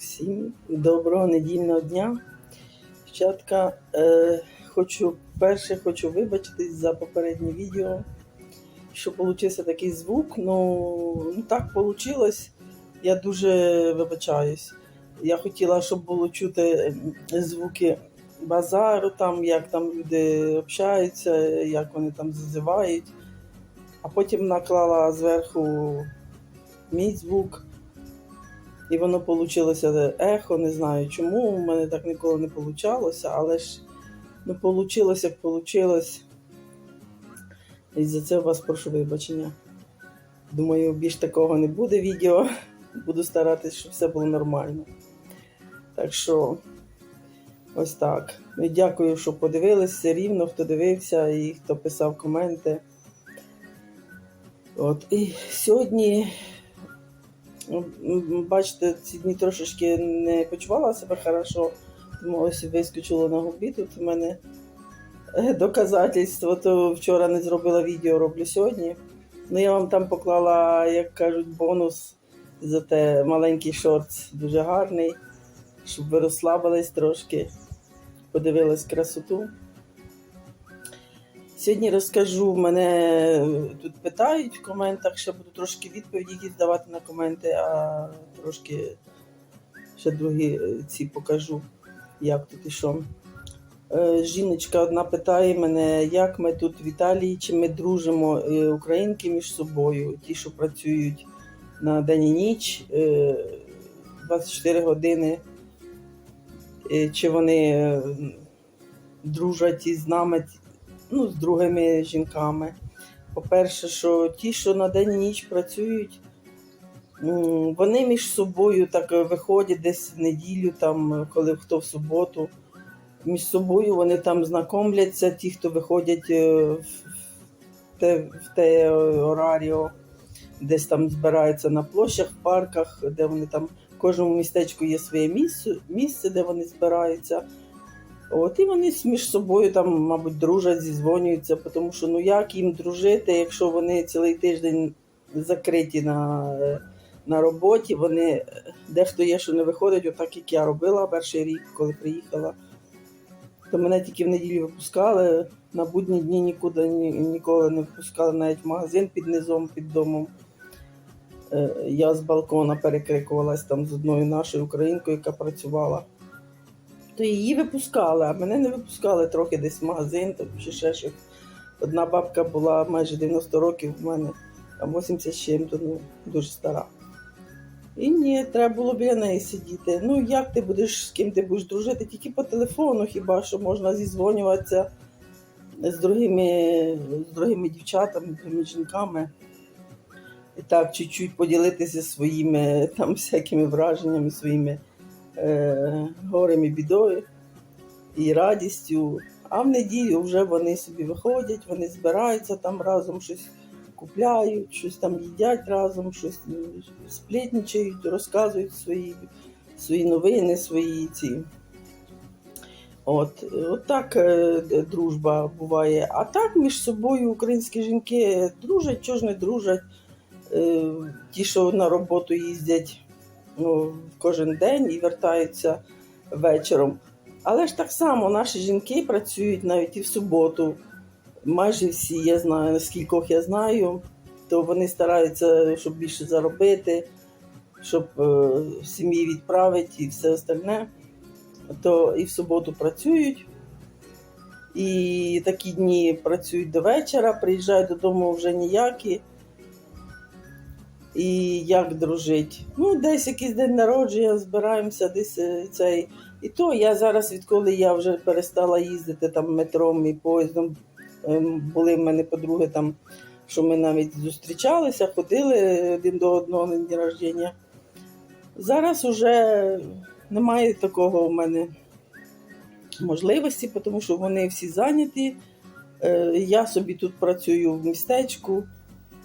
Всім доброго недільного дня. Дівчатка, е, хочу перше хочу вибачитись за попереднє відео, що получився такий звук. Ну, ну так вийшло. Я дуже вибачаюсь. Я хотіла, щоб було чути звуки базару, там, як там люди общаються, як вони там зазивають. А потім наклала зверху мій звук. І воно вийшло ехо, не знаю чому. У мене так ніколи не вийшло, але ж ну, вийшло, як вийшло. І за це у вас прошу вибачення. Думаю, більш такого не буде відео. Буду старатися, щоб все було нормально. Так що, ось так. Ну, Дякую, що подивилися рівно, хто дивився і хто писав коменти. От. І сьогодні Бачите, ці дні трошечки не почувала себе хорошо, тому ось вискочило на губі. Тут у мене е, доказательство, то вчора не зробила відео, роблю сьогодні. Ну, я вам там поклала, як кажуть, бонус за те маленький шортс, дуже гарний, щоб ви розслабились трошки, подивились красоту. Сьогодні розкажу, мене тут питають в коментах, ще буду трошки відповіді якісь давати на коменти, а трошки ще другі е, ці покажу, як тут і що. Е, Жіночка одна питає мене, як ми тут в Італії, чи ми дружимо е, українки між собою, ті, що працюють на день і ніч е, 24 години, е, чи вони е, дружать із нами ну, з другими жінками. По-перше, що ті, що на день і ніч працюють, вони між собою так виходять десь в неділю, там, коли хто в суботу. Між собою вони там знайомляться, ті, хто виходять е, в те, в те ораріо, десь там збираються на площах, в парках, де вони там в кожному містечку є своє місце, місце де вони збираються. От і вони між собою там, мабуть, дружать, зізвонюються, тому що ну як їм дружити, якщо вони цілий тиждень закриті на, е, на роботі, вони е, дехто є, що не виходить, отак як я робила перший рік, коли приїхала. То мене тільки в неділю випускали, на будні дні нікуди ні, ніколи не випускали, навіть в магазин під низом, під домом. Е, Я з балкона перекрикувалась там з одною нашою українкою, яка працювала то її випускали, а мене не випускали трохи десь в магазин, там чи ще щось. Одна бабка була майже 90 років, в мене там 80 з чим-то, ну, дуже стара. І ні, треба було біля неї сидіти. Ну, як ти будеш, з ким ти будеш дружити? Тільки по телефону, хіба що можна зізвонюватися з другими, з другими дівчатами, другими жінками. І так, чуть-чуть поділитися своїми там всякими враженнями, своїми е, горем і бідою і радістю. А в неділю вже вони собі виходять, вони збираються там разом щось купляють, щось там їдять разом, щось м, сплетничають, розказують свої, свої новини, свої ці. От, от так е, дружба буває. А так між собою українські жінки дружать, чого ж не дружать. Е, Ті, що на роботу їздять кожен день і вертаються вечором. Але ж так само наші жінки працюють навіть і в суботу. Майже всі, я знаю, скількох я знаю, то вони стараються, щоб більше заробити, щоб е, сім'ї відправити і все остальне. То і в суботу працюють. І такі дні працюють до вечора, приїжджають додому вже ніякі. І як дружить. Ну, десь якийсь день народження, збираємося, десь е, цей. І то я зараз, відколи я вже перестала їздити там метром і поїздом, ем, були в мене подруги там, що ми навіть зустрічалися, ходили один до одного на день народження. Зараз уже немає такого в мене можливості, тому що вони всі зайняті. Е, Я собі тут працюю в містечку,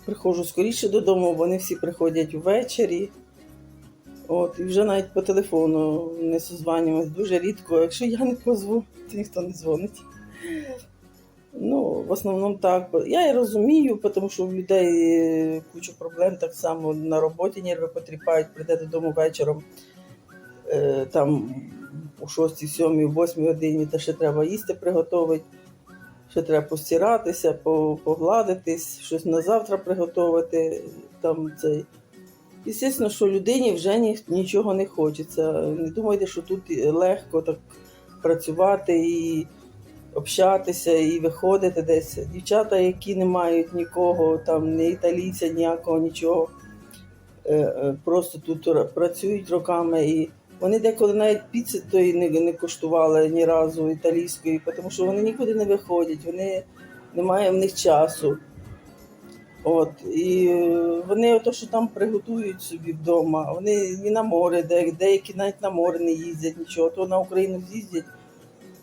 приходжу скоріше додому, вони всі приходять ввечері. От, і вже навіть по телефону не созванювалась дуже рідко. Якщо я не позву, то ніхто не дзвонить. Ну, в основному так. Я і розумію, тому що в людей куча проблем так само на роботі нерви потріпають, прийде додому вечором. е, там у 6, 7, 8 годині, та ще треба їсти приготувати, ще треба постиратися, погладитись, щось на завтра приготувати. Там цей. Звісно, що людині вже ні, нічого не хочеться. Не думайте, що тут легко так працювати і общатися, і виходити десь. Дівчата, які не мають нікого, там ні італійця, ніякого, нічого, е, е, просто тут працюють роками. І вони деколи навіть піци тої не, не коштували ні разу італійської, тому що вони нікуди не виходять, вони немає в них часу. От, і е, вони ото, що там приготують собі вдома, вони ні на море, де, деякі навіть на море не їздять нічого, то на Україну з'їздять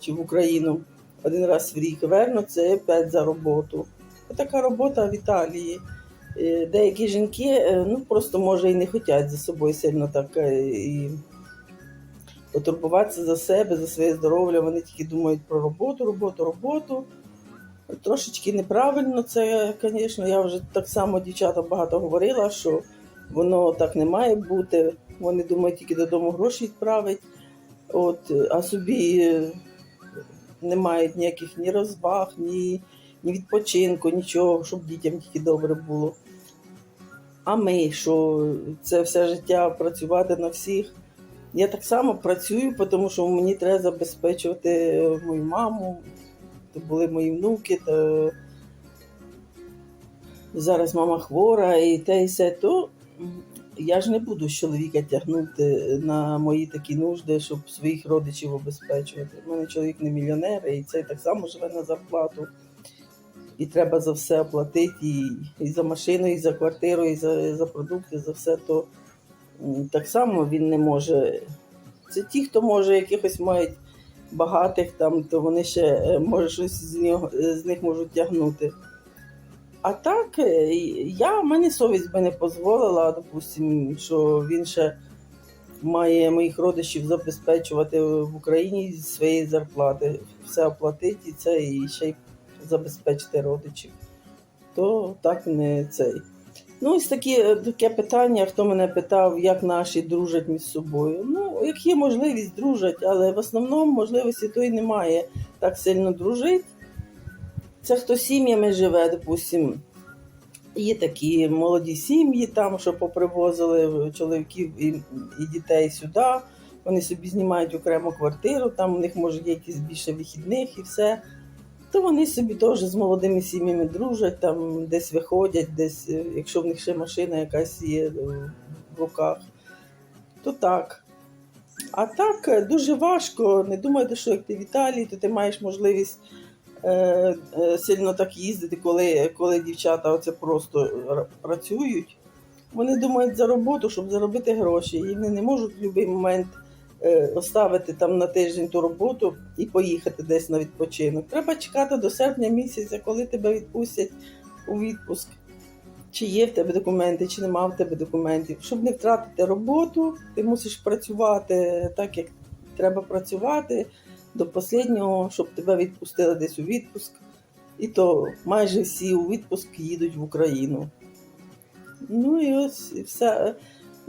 чи в Україну один раз в рік вернуться і опять за роботу. Така робота в Італії. Е, Деякі жінки е, ну, просто може і не хочуть за собою сильно так і потурбуватися за себе, за своє здоров'я. Вони тільки думають про роботу, роботу, роботу. Трошечки неправильно це, звісно. Я вже так само дівчата багато говорила, що воно так не має бути. Вони думають тільки додому гроші відправить, от, а собі е, не мають ніяких ні розваг, ні, ні відпочинку, нічого, щоб дітям тільки добре було. А ми, що це все життя працювати на всіх. Я так само працюю, тому що мені треба забезпечувати мою маму, то були мої внуки, то зараз мама хвора і те і все, то я ж не буду з чоловіка тягнути на мої такі нужди, щоб своїх родичів обезпечувати. У мене чоловік не мільйонер, і цей так само живе на зарплату. І треба за все оплатити, і, і за машину, і за квартиру, і за, за продукти, за все, то так само він не може. Це ті, хто може якихось мають багатих там, то вони ще е, може щось з, нього, е, з них можуть тягнути. А так, е, я, в мене совість би не дозволила, допустим, що він ще має моїх родичів забезпечувати в Україні зі своєї зарплати, все оплатити і це і ще й забезпечити родичів. То так не цей. Ну, ось такі, е, таке питання, хто мене питав, як наші дружать між собою. Ну, як є можливість, дружать, але в основному можливості тої немає так сильно дружити. Це хто сім'ями живе, допустим. Є такі молоді сім'ї, там, що попривозили чоловіків і, і дітей сюди. Вони собі знімають окрему квартиру, там у них може є якісь більше вихідних і все. То вони собі теж з молодими сім'ями дружать, там десь виходять, десь, е, якщо в них ще машина якась є е, в руках, то так. А так е, дуже важко. Не думайте, що як ти в Італії, то ти маєш можливість е, е, сильно так їздити, коли, коли дівчата оце просто працюють. Вони думають за роботу, щоб заробити гроші. І вони не можуть в будь-який момент оставити там на тиждень ту роботу і поїхати десь на відпочинок. Треба чекати до серпня місяця, коли тебе відпустять у відпуск. Чи є в тебе документи, чи нема в тебе документів. Щоб не втратити роботу, ти мусиш працювати так, як треба працювати до останнього, щоб тебе відпустили десь у відпуск. І то майже всі у відпуск їдуть в Україну. Ну і ось і вся,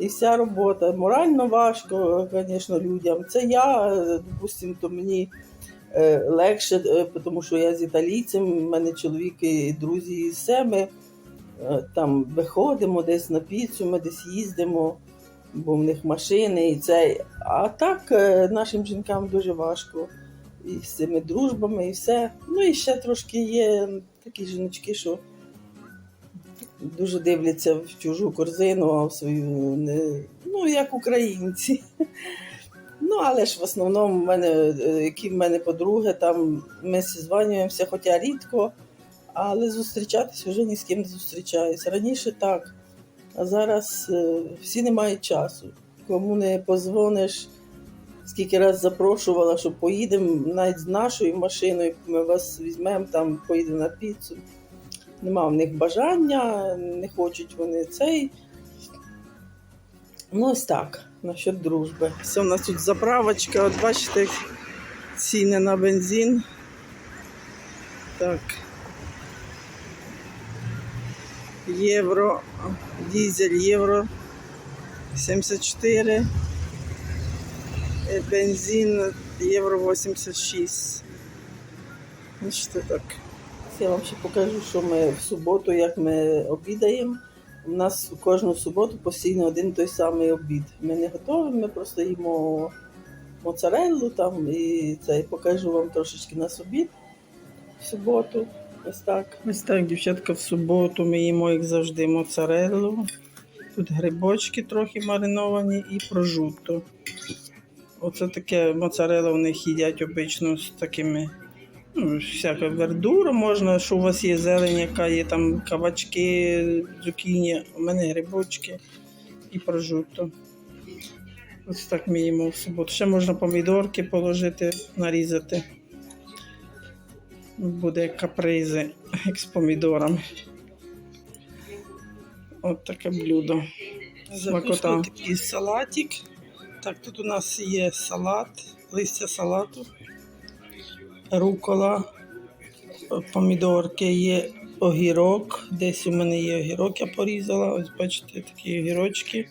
і вся робота. Морально важко, звісно, людям. Це я, е, допустим, то мені е, легше, е, тому що я з італійцем, в мене чоловік і друзі з себе. Е, Там виходимо десь на піцу, ми десь їздимо, бо в них машини і це. А так нашим жінкам дуже важко. І з цими дружбами, і все. Ну і ще трошки є такі жіночки, що дуже дивляться в чужу корзину, а в свою не. Ну, як українці. Ну, але ж в основному в мене, е, які в мене подруги, там ми зізванюємося, хоча рідко, але зустрічатися вже ні з ким не зустрічаюся. Раніше так, а зараз е, всі не мають часу. Кому не позвониш, скільки раз запрошувала, що поїдемо навіть з нашою машиною, ми вас візьмемо, там поїдемо на піцу. Нема в них бажання, не хочуть вони цей. Ну, ось так, насчет дружби. Все, у нас тут заправочка, от бачите, ціни на бензин. Так. Євро, дізель євро 74. е, бензин євро 86. Ну, що так. Я вам ще покажу, що ми в суботу, як ми обідаємо. У нас кожну суботу постійно один той самий обід. Ми не готуємо, ми просто їмо моцареллу там і це і покажу вам трошечки на обід в суботу. Ось так. Ось так, дівчатка, в суботу ми їмо, як завжди, моцареллу. Тут грибочки трохи мариновані і прожутто. Оце таке моцарелла в них їдять обично з такими. Ну, всяка вердура можна, що у вас є зелень, яка є там кабачки, цукіні, у мене грибочки і прожутто. Ось так ми їмо в суботу. Ще можна помідорки положити, нарізати. Буде капризи, як з помідорами. От таке блюдо. Смакота. Такий салатик. Так, тут у нас є салат, листя салату, рукола, помідорки, є огірок. Десь у мене є огірок, я порізала. Ось бачите, такі огірочки.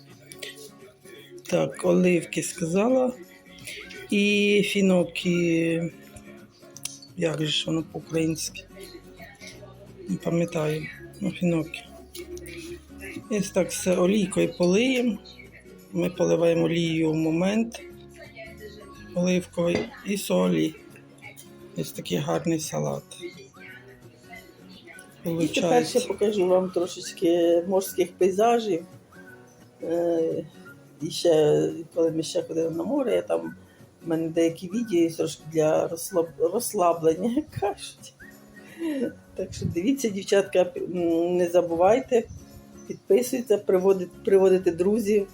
Так, оливки сказала. І фіноки. Як же воно по-українськи? Не пам'ятаю. Ну, фіноки. Ось так все олійкою полиємо. Ми поливаємо олією в момент оливковий і солі. Ось такий гарний салат. І тепер ще покажу вам трошечки морських пейзажів. Е, І ще, коли ми ще ходили на море, я там в мене деякі відео трошки для розслаб... розслаблення, як кажуть. Так що дивіться, дівчатка, не забувайте, підписуйтесь, приводите, приводите друзів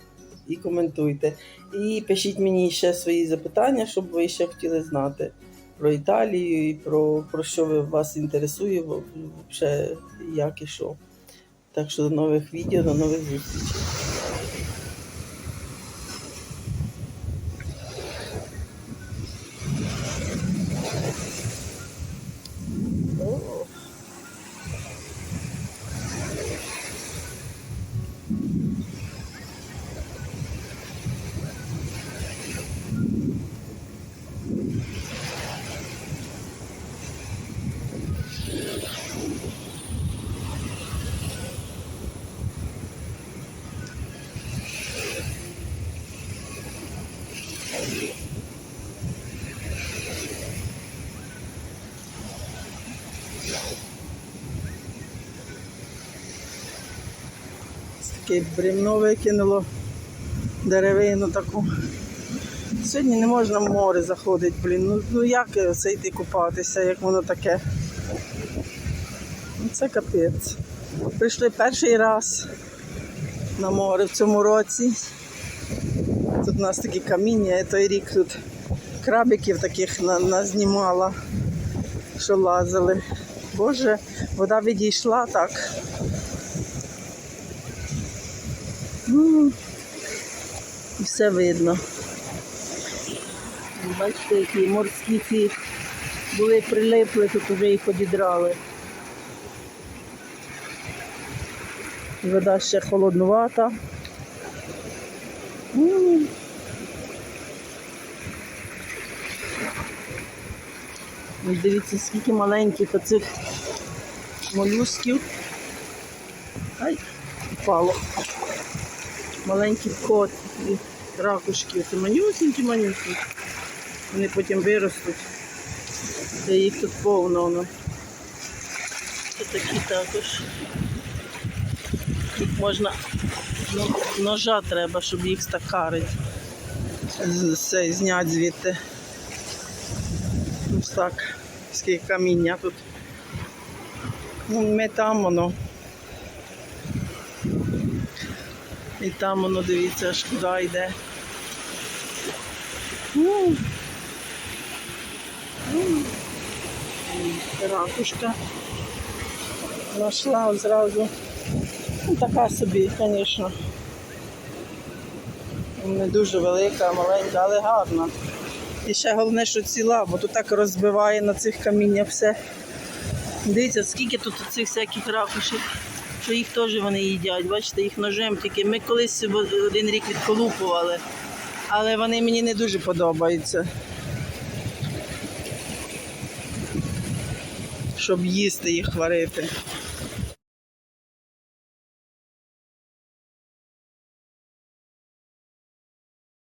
і коментуйте. І пишіть мені ще свої запитання, щоб ви ще хотіли знати про Італію і про, про що вас інтересує, в- взагалі, як і що. Так що до нових відео, до нових зустрічей. О. Таке бревно викинуло деревину таку. Сьогодні не можна в море заходити, блін. Ну, ну як це йти купатися, як воно таке? Ну, Це капець. Прийшли перший раз на море в цьому році. Тут у нас такі каміння, я той рік тут крабиків таких назнімала, що лазили. Боже, вода відійшла так. Ну, і все видно. Бачите, які морські ці були прилипли, тут вже їх одідрали. Вода ще холоднувата. Ну, Дивіться, скільки маленьких оцих молюсків. Ай, впало маленькі кот і ракушки. Це манюсенькі манюсенькі. Вони потім виростуть. Та їх тут повно. воно. Це такі також. Їх можна ну, ножа треба, щоб їх стакарити. Це зняти звідти. Ось так. Скільки каміння тут. Ну, ми там воно. І там воно дивіться, аж куди йде. Ракушка. Нашла зразу. Ну, така собі, звісно. Не дуже велика, маленька, але гарна. І ще головне, що ціла, бо тут так розбиває на цих каміннях все. Дивіться, скільки тут цих всяких ракушек, то їх теж вони їдять. Бачите, їх ножем тільки. Ми колись один рік відколупували, але вони мені не дуже подобаються. Щоб їсти їх варити.